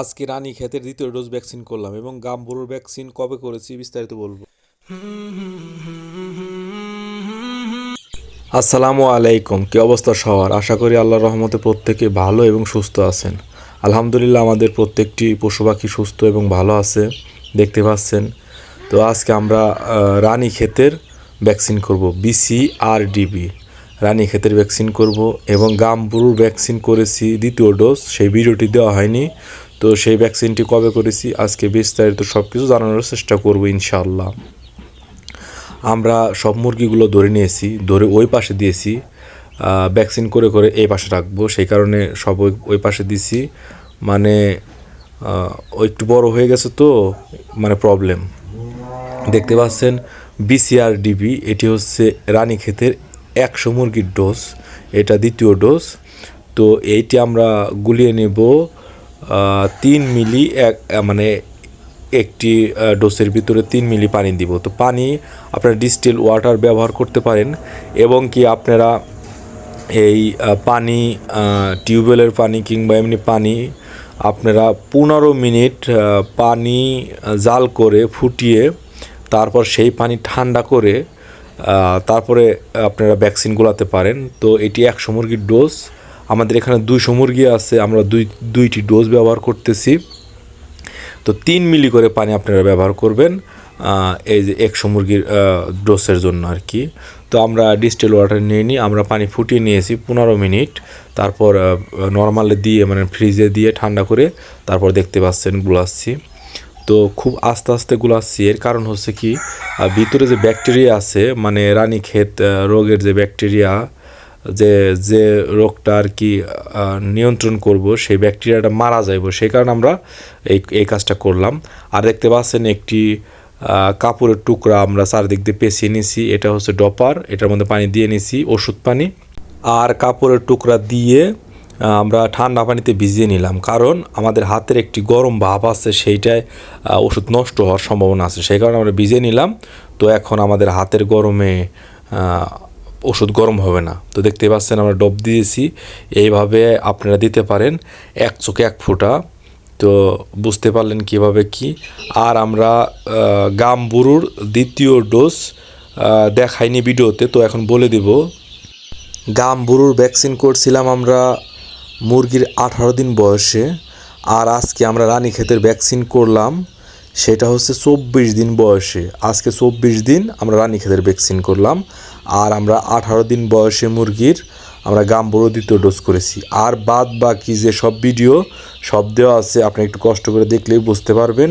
আজকে রানী ক্ষেতের দ্বিতীয় ডোজ ভ্যাকসিন করলাম এবং গাম্বুরুর ভ্যাকসিন কবে করেছি বিস্তারিত বলব। আসসালামু আলাইকুম, কি অবস্থা সবার? আশা করি আল্লাহর রহমতে প্রত্যেকে ভালো এবং সুস্থ আছেন। আলহামদুলিল্লাহ আমাদের প্রত্যেকটি পশু পাখি সুস্থ এবং ভালো আছে, দেখতে পাচ্ছেন। তো আজকে আমরা রানী ক্ষেতের ভ্যাকসিন করব বিসি আর ডিবি রানী ক্ষেতের ভ্যাকসিন করব এবং গাম্বুরুর ভ্যাকসিন করেছি দ্বিতীয় ডোজ, সেই ভিডিওটি দেওয়া হয়নি। তো সেই ভ্যাকসিনটি কবে করেছি, আজকে বিস্তারিত সব কিছু জানানোর চেষ্টা করব ইনশাআল্লাহ। আমরা সব মুরগিগুলো ধরে নিয়েছি, ধরে ওই পাশে দিয়েছি ভ্যাকসিন করে করে এই পাশে রাখব। সেই কারণে সব ওই ওই পাশে দিছি। মানে একটু বড় হয়ে গেছে তো মানে প্রবলেম দেখতে পাচ্ছেন বিসিআর ডিবি এটি হচ্ছে রানী ক্ষেতের একশো মুরগির ডোজ এটা দ্বিতীয় ডোজ তো এইটি আমরা গুলিয়ে নেব তিন মিলি এক মানে একটি ডোসের ভিতরে তিন মিলি পানি দিব। তো পানি আপনারা ডিস্টিল ওয়াটার ব্যবহার করতে পারেন এবং কি আপনারা এই পানি টিউবওয়েলের পানি কিংবা এমনি পানি আপনারা পনেরো মিনিট পানি জাল করে ফুটিয়ে তারপর সেই পানি ঠান্ডা করে তারপরে আপনারা ভ্যাকসিন গোলাতে পারেন। তো এটি একশো মুরগির ডোজ। আমাদের এখানে দুইশো মুরগি আছে আমরা দুই দুইটি ডোজ ব্যবহার করতেছি। তো তিন মিলি করে পানি আপনারা ব্যবহার করবেন এই যে একশো মুরগির ডোসের জন্য আর কি। তো আমরা ডিস্টেল ওয়াটার নিয়ে নিই আমরা পানি ফুটিয়ে নিয়েছি পনেরো মিনিট। তারপর নর্মালে দিয়ে মানে ফ্রিজে দিয়ে ঠান্ডা করে তারপর দেখতে পাচ্ছেন গুলাচ্ছি। তো খুব আস্তে আস্তে গুলাচ্ছি। এর কারণ হচ্ছে কি ভিতরে যে ব্যাকটেরিয়া আছে মানে রানীক্ষেত আহ, রোগের যে ব্যাকটেরিয়া যে যে রোগটা আর কি নিয়ন্ত্রণ করব, সেই ব্যাকটেরিয়াটা মারা যাইব। সেই কারণে আমরা এই এই কাজটা করলাম। আর দেখতে পাচ্ছেন একটি কাপড়ের টুকরা আমরা চারদিক দিয়ে পেঁচিয়ে নিছি। এটা হচ্ছে ডপার। এটার মধ্যে পানি দিয়ে নিছি, ওষুধ পানি। আর কাপড়ের টুকরা দিয়ে আমরা ঠান্ডা পানিতে ভিজিয়ে নিলাম। কারণ আমাদের হাতের একটি গরম ভাব আছে, সেইটায় ওষুধ নষ্ট হওয়ার সম্ভাবনা আছে। সেই কারণে আমরা ভিজিয়ে নিলাম। তো এখন আমাদের হাতের গরমে ওষুধ গরম হবে না। তো দেখতে পাচ্ছেন আমরা ডব দিয়েছি, এইভাবে আপনারা দিতে পারেন এক চোখে এক ফোঁটা। তো বুঝতে পারলেন কীভাবে কি। আর আমরা গামবুরুর দ্বিতীয় ডোজ দেখাইনি ভিডিওতে, তো এখন বলে দিব। গামবুরুর ভ্যাকসিন করছিলাম আমরা মুরগির আঠারো দিন বয়সে, আর আজকে আমরা রানী ক্ষেতের ভ্যাকসিন করলাম। সেটা হচ্ছে চব্বিশ দিন বয়সে। আজকে চব্বিশ দিন আমরা রানীক্ষেতের ভ্যাকসিন করলাম, আর আমরা আঠারো দিন বয়সে মুরগির আমরা গাম্বুরো দ্বিতীয় ডোজ করেছি। আর বাদ বাকি যে সব ভিডিও, সব দেওয়া আছে, আপনি একটু কষ্ট করে দেখলেই বুঝতে পারবেন।